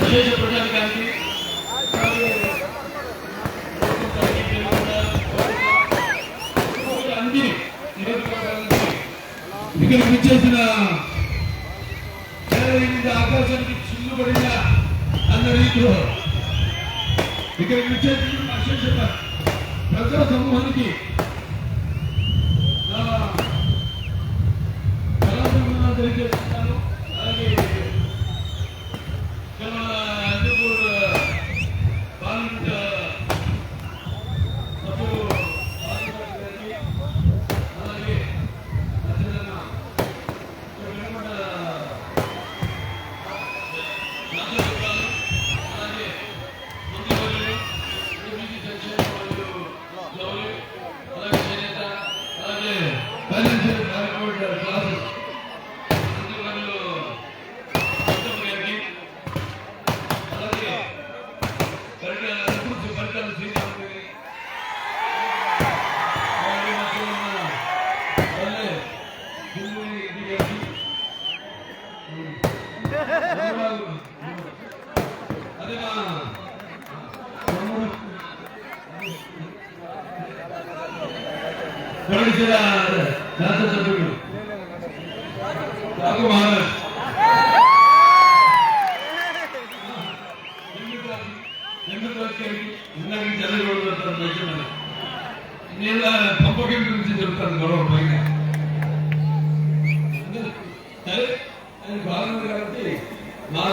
విశేష ప్రజాధికారికి అందరూ ఇక్కడ విచ్చేసిన ఆకాశానికి చిల్లు పడిన అందరూ ఇక్కడ విచ్చేసిన ప్రజా సమూహానికి కొరడిచిర శాసనసభ్యుడు రాఘవ మహారాజ్ నీళ్ళ పంపకం గురించి చెప్తాను గొడవ పైన సరే అది బాగుంది కాబట్టి మా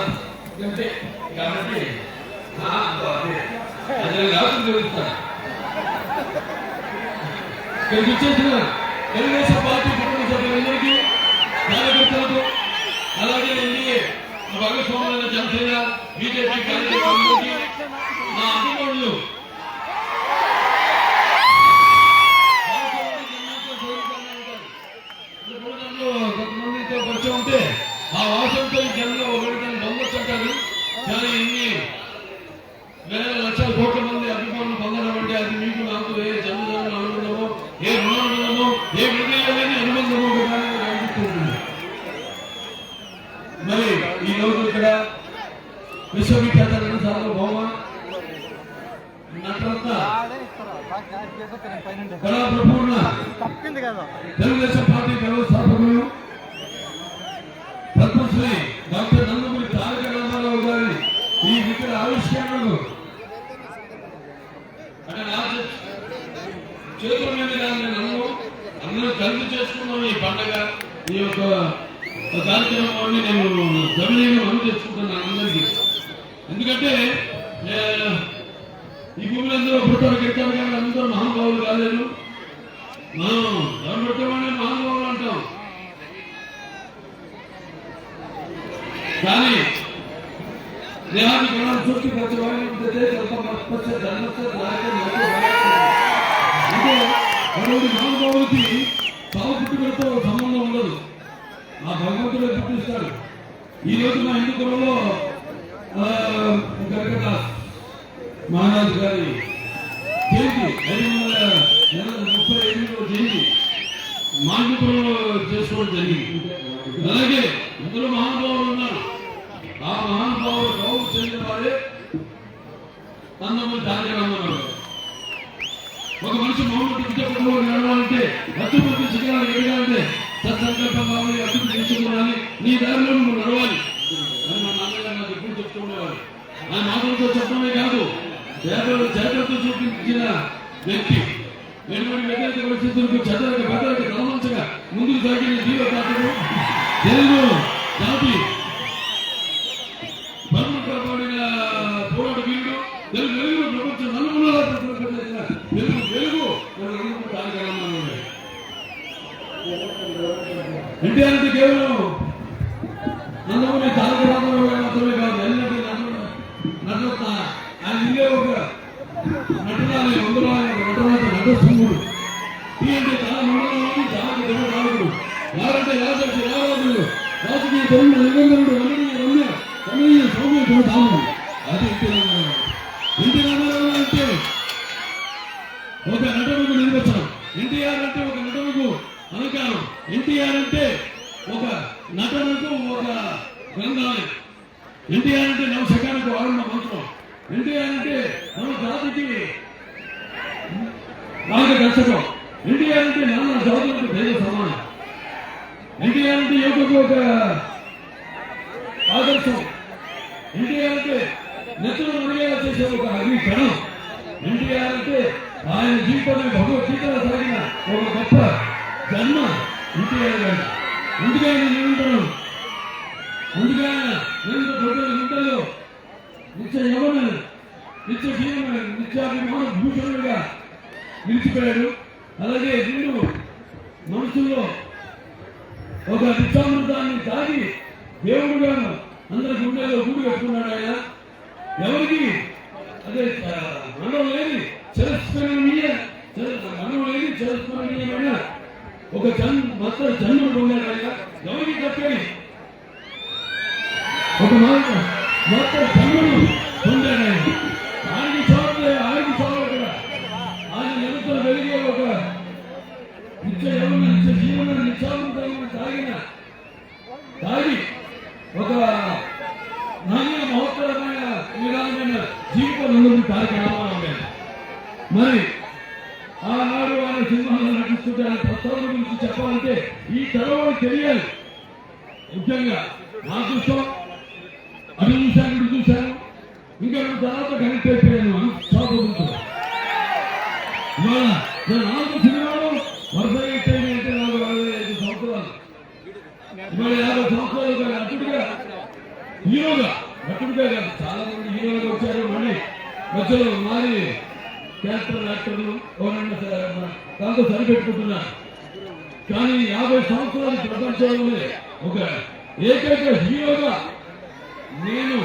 అంటే కాబట్టి ఆ, అదే. అది రాత్రి ഗവിച്ചേച്ചി ഏകദേശം പാട്ട് విశ్వవిఖ్యాత సార్ తెలుగుదేశం పార్టీ వ్యవస్థాపకులు పద్మశ్రీ డాక్టర్ నందమూరి తారక రామారావు గారి ఈ విగ్రహ ఆవిష్కరణలు అంటే నా చేతుల మీద కానీ నన్ను అందరూ కలిసి చేసుకున్నాం ఈ పండగ ఈ యొక్క కార్యక్రమాన్ని నేను గమనీయంగా అమలు చేసుకుంటున్నాను అందరికీ. ఎందుకంటే ఈ భూమిలో అందరూ పుట్టారు గిట్టారు కానీ అందరూ మహానుభావులు కాలేదు. మనం ఎవరు పెట్టామని మహానుభావులు అంటాం. కానీ దేహాన్ని గుణాలు చూసి ప్రతి వారిని ఉంటే అంటే ఎవరి మహానుభావులకి సాగు పుట్టుకలతో సంబంధం ఉండదు. ఆ భగవంతుడే పుట్టిస్తాడు. ఈ రోజు మా హిందూ కులంలో ఆ, మహారాజు గారి జయంతి. ఐదు వందల ముప్పై ఎనిమిదిలో జయంతి. మాండ్యపురంలో చేసుకోవడం జరిగింది. అలాగే మహానుభావులు ఉన్నారు. ఆ మహానుభావులు గౌరవ చెందిన వారే నందమూరి తారక రామారావు ఒక మనిషి నడవాలంటే అత్యున్నత శిఖరాలు ఎదగాలంటే సత్సంకల్పం కావాలి అభివృద్ధి చేసుకోవాలి నీ దారిలో నువ్వు నడవాలి అని మా నాన్నగారు నాకు ఎప్పుడు చెప్తూ ఉండేవారు ఆ మాటలతో చెప్పడమే కాదు చేతలు జాగ్రత్త చూపించిన వ్యక్తి. వెనుకటి వ్యతిరేక పరిస్థితులకు చెదరక బెదరక గమనించగా ముందుకు సాగిన జీవపాత్రలు తెలుగు జాతి ధర్మం కాపాడిన పోరాట వీరుడు తెలుగు వెలుగు ప్రపంచం నలుగురులో ప్రతిపాదించిన తెలుగు వెలుగు మన నందమూరి తారక రామారావు గారు. ఎన్టీఆర్ అంటే కేవలం నందమూరి తారక రామారావు గారు మాత్రమే కాదు ఎల్లటి నటన ఆయన ఇదే ఒక నటనాలి వందలాలి నటనాథ నటసింహుడు ఈయంటే చాలా మండలంలోని చాలా రాజకీయ తరుణుడు నిబంధనుడు రమణీయ రమ్య రమణీయ సౌమ్య ధామం అది ఎన్టీ రామారావు రామారావు అంటే ఒక నటనకు నిర్వచనం ఎన్టీఆర్ అంటే ఒక నటనకు అలంకారం ఎన్టీఆర్ అంటే ఒక నటనకు ఒక గ్రంథాలయం ఎన్టీఆర్ అంటే నవశకానికి వాడిన మంత్రం. ఎన్టీఆర్ అంటే మన జాతికి మార్గదర్శకం. 얘기하는데 나는 저기도 되는 상황. 얘기하는데 여기 뭐가 아들송 얘기하는데 내쪽으로 우리가 제시하고 가기 전에 얘기하는데 아니 길바닥에 보고 길바닥 사기나 보고 갚아 잔마 얘기하는 우리가 있는 이유들은 우리가 여기서 보면 힘들어요. 이제 영어는 이제 기회는 이제 아니면 무슨 소리가 일찍 가야 돼요? ఒక నిత్యామృతాన్ని తాగి దేవుడుగా అందరి గుండెలో గుడి కట్టుకున్నాడు ఆయన. ఎవరికి? అదే మనం లేని చరస్మరణీయ మనం లేని చరస్మరణీయమైన ఒక జన్ మత జన్ముడు ఉన్నాడు ఆయన. ఎవరికి చెప్పేది? ఒక మాట మత జన్ముడు జీవితం నుండి కార్యక్రమాలు గారు మరి ఆనాడు ఆయన సినిమాలో నటిస్తుంటే ఆయన పత్రాల గురించి చెప్పాలంటే ఈ తరం తెలియాలి. ముఖ్యంగా నా చూస్తాం అటు చూశాను. ఇటు చూశాను ఇంకా రెండు తర్వాత కనెక్ట్ అయిపోయాను చదువుకుంటున్నాను నాలుగు సినిమాలు వరుసగా హిట్ అంటే నాకు అరవై ఐదు సంవత్సరాలు. ఇవాళ యాభై సంవత్సరాలు అటుడిగా హీరోగా నటుడిగా కాదు చాలా మంది హీరోలుగా వచ్చారు. మధ్యలో మారి క్యారెక్టర్ యాక్టర్లు ఎవరైనా సరే దాంతో సరిపెట్టుకుంటున్నారు. కానీ యాభై సంవత్సరాలు ప్రపంచంలో ఒక ఏకైక హీరోగా నేను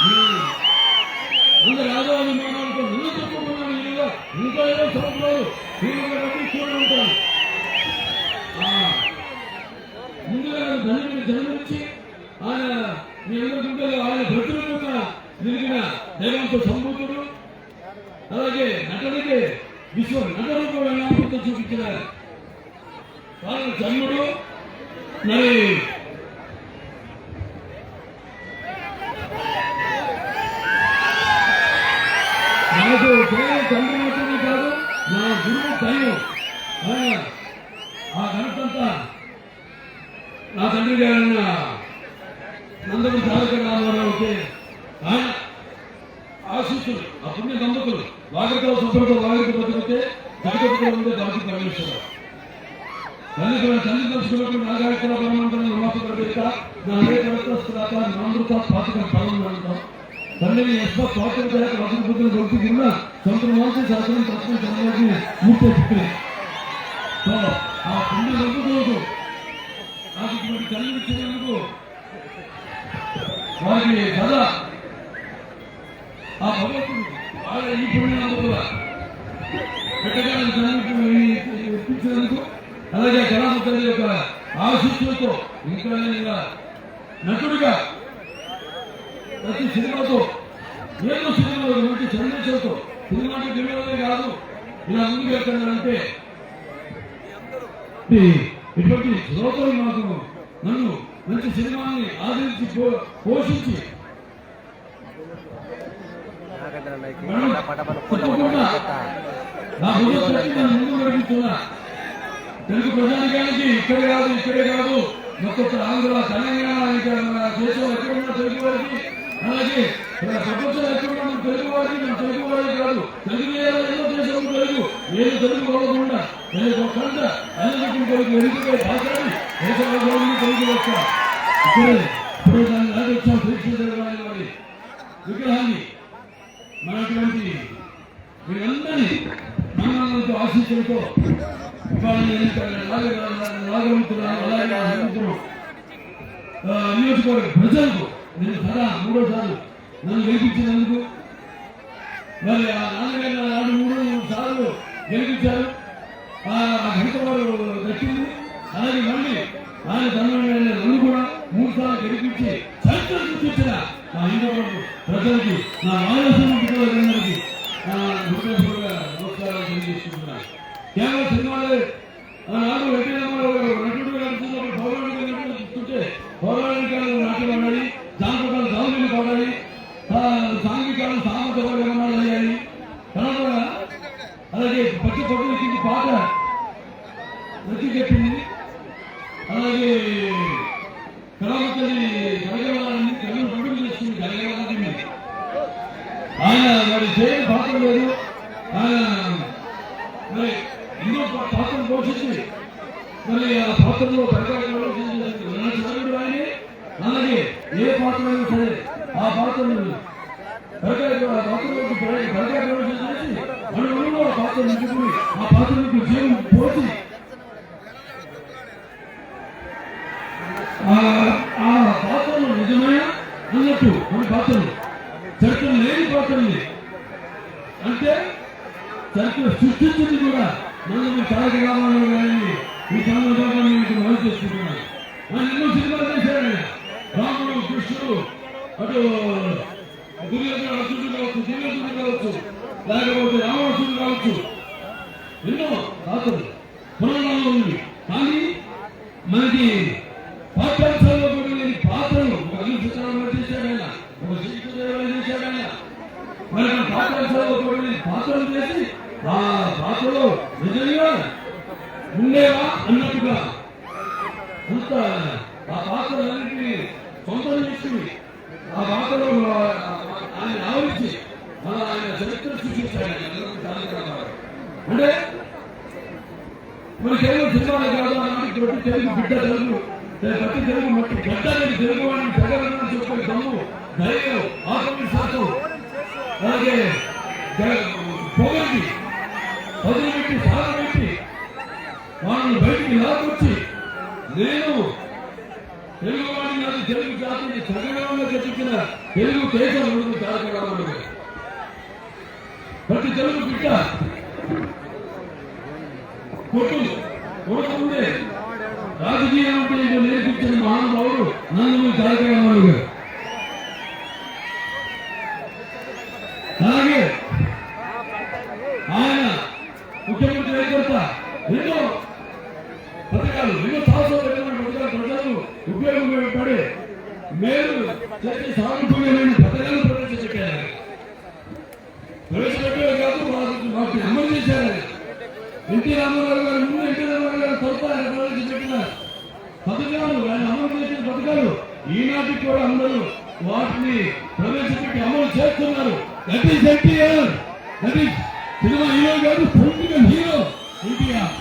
అందరి అందరి ఆదాభిమానాలతో నిన్న చెప్పుకున్నాను. హీరోగా ఇంకా ఏదో సంవత్సరాలు హీరోగా నటిస్తూనే ఉంటాను ఆ, ముందుగా ధనుని జన్మించి ఆయన మీ అందరి గుండెలో ఆయన ప్రతిరూపంగా నిలిగిన దైవంతో సంబూతుడు అలాగే నటుడికి విశ్వ నటరూపం ఎలా ఉంటుందో చూపించిన వాళ్ళ జన్ముడు మరి నాకు కేవలం తండ్రి మాత్రమే కాదు నా గురువు దైవం ఆ ఘనతంతా నా తండ్రి గారన్న నందకు తారక రామారావుకి ఆయన ఆశిస్తులు ఆ పుణ్య నందకులు వాగతో శుభ్రతో వాగకి బతికితే జగత్తులో ఉండే దానికి పరమేశ్వర తల్లిదండ్రులు తల్లి దర్శకులకు నాగాయకుల పరమంతరం నివాసపడబెట్ట నా హరే కరత్రాత నామృత పాతక ఫలం అంటాం ಎಷ್ಟೋ ಸ್ವಾತಂತ್ರ್ಯ స్వాతంత్ర వసన బుద్ధులు దొరుకుతున్న సంతమాంసి శాస్త్రం తత్వం చంద్రబాబు ముఖ్య చిత్రే సో ఆ నాకు ఇటువంటి తల్లి ఇచ్చినందుకు వారికి సదా ఆ భగవంతుడు వాళ్ళ ఈ పుణ్యాలు పెట్టగానే అలాగే కళామతల్లి యొక్క ఆశిస్సులతో ఇంకా నటుడుగా ప్రతి సినిమాతో ఏదో సినిమాలో ఉంటే సందేశంతో సినిమా దివ్యమే కాదు. ఇలా ముందుకు వెళ్తున్నానంటే ఇటువంటి శ్రోతలు నాకు నన్ను మంచి సినిమాని ఆదరించి పోషించి తెలుగు ప్రజానికానికి ఇక్కడ కాదు ఇక్కడే కాదు. మొత్తం ఆంధ్ర తెలంగాణ దేశంలో ఎక్కడ ఉన్న తెలుగు వారికి అలాగే మన ఎక్కడ ఉన్న తెలుగు తెలుగు కాదు. తెలుగు ఏదో దేశం తెలుగు ఏది తెలుగు వాడకుండా తెలుగు ఒక్కంట అన్నింటికి తెలుగు వెనుకపై భాషని తెలుగు వచ్చా దాన్ని విగ్రహాన్ని మనటువంటి వీరందరినీ మనంతో ఆశీస్సులతో ఇవాళ అలాగే నియోజకవర్గ ప్రజలకు నేను సదా మూడోసార్లు నన్ను గెలిపించినందుకు. మరి ఆ నాన్నగారు నాడు మూడు సార్లు గెలిపించారు. ఆ ఘనత వారు దక్కింది. అలాగే మళ్ళీ ఆయన తండ్రి నన్ను కూడా మూడు సార్లు గెలిపించి చరిత్ర సృష్టించిన మా హిందూ ప్రజలకి నా ఆలోచన అందరికీ నా హృదయపూర్వక నమస్కారాలు తెలియజేసుకుంటున్నాను. కేవలం సినిమాలే. ఆనాడు వెంకయ్యరామారావు గారు నటుడుగా నడుస్తున్నప్పుడు పౌరాణిక నటుడు చూస్తుంటే పౌరాణిక అలాగే పచ్చి పొట్టు వచ్చింది పాట. నృత్యం చెప్పింది. అలాగే కళావతిని జరగవాలని కళ్ళు పండుగ చేస్తుంది జరగవాలని మీద ఆయన వాడి చేయని పాత్ర ఆయన మరి ఎన్నో పాత్ర పోషించింది. మరి ఆ పాత్రలో పరికరాలు పోషించడానికి ఆయనే అలాగే ఏ పాత్ర అయినా ఆ పాత్రను పరికరాలు ఆ పాత్రలోకి మన పాత్ర నింపుకుని ఆ పాత్రలకు జీవం పోసి ఆ ఆ పాత్రలు నిజమైన అన్నట్టు మన పాత్రలు చరిత్ర లేని పాత్రలు అంటే చరిత్ర సృష్టించింది కూడా నన్ను తారక రామారావు గారిని మీ సందర్భంగా మీకు మనం చేసుకుంటున్నాను ఆయన ఎన్నో సినిమాలు చేశారు రాముడు కృష్ణుడు అటు దుర్యోధన అర్జునుడు కావచ్చు దుర్యోధనుడు కావచ్చు లేకపోతే రావణుడు కావచ్చు. ఎన్నో రాత్రులు పురాణాల్లో ఉంది. కానీ మనకి పాఠ్యాంశాల్లో కూడా లేని పాత్రలు ఒక అన్ని చిత్రాలు చేశాడు ఆయన. ఒక శ్రీకృష్ణ చేశాడు ఆయన. మరి మన పాఠ్యాంశాల్లో కూడా లేని పాత్రలు చేసి ఆ పాత్రలో నిజంగా ఉండేవా అన్న అంత ఆ పాత్రలన్నింటినీ సొంతం చేసుకుని ఆ పాత్రలో ఆయన ఆవరించి మన ఆయన చరిత్ర సృష్టించాడు ఆయన. అందరికీ తారక రామారావు. అంటే మన కేవలం సినిమాలు కాదు అలాంటి బట్టి తెలుగు బిడ్డ తెలుగు ప్రతి తెలుగు మట్టి గడ్డ అనేది తెలుగు వాడిని జగన్ చెప్పే దమ్ము ధైర్యం ఆత్మవిశ్వాసం. అలాగే జ- పొగరికి వదిలిపెట్టి సాగబెట్టి వాళ్ళని బయటికి లాకొచ్చి నేను తెలుగు వాడిని కాదు తెలుగు జాతిని సగవంగా చెప్తున్న తెలుగు దేశం ముందు తారక ప్రతి తెలుగు బిడ్డ నాలుగు నందమూరి గారు అలాగే ఆయన ముఖ్యమంత్రి అయిన ఎన్నో పథకాలు ఎన్నో సంవత్సరాలు పథకాలు ప్రజలు ఉపయోగపడే మేలు చేసి సాగుతున్న పథకాలు ప్రవేశపెట్టారు ప్రవేశపెట్టారు కాదు వాటిని అమలు చేశారు. ఎన్టీ రామారావు గారు ముందు ఎన్టీ రామారావు గారు తర్వాత ప్రవేశపెట్టిన పథకాలు ఆయన అమలు చేసిన పథకాలు ఈనాటికి కూడా అందరూ వాటిని ప్రవేశపెట్టి అమలు చేస్తున్నారు. That is NTR that is cinema hero కాదు పొలిటికల్ హీరో. ఎన్టీఆర్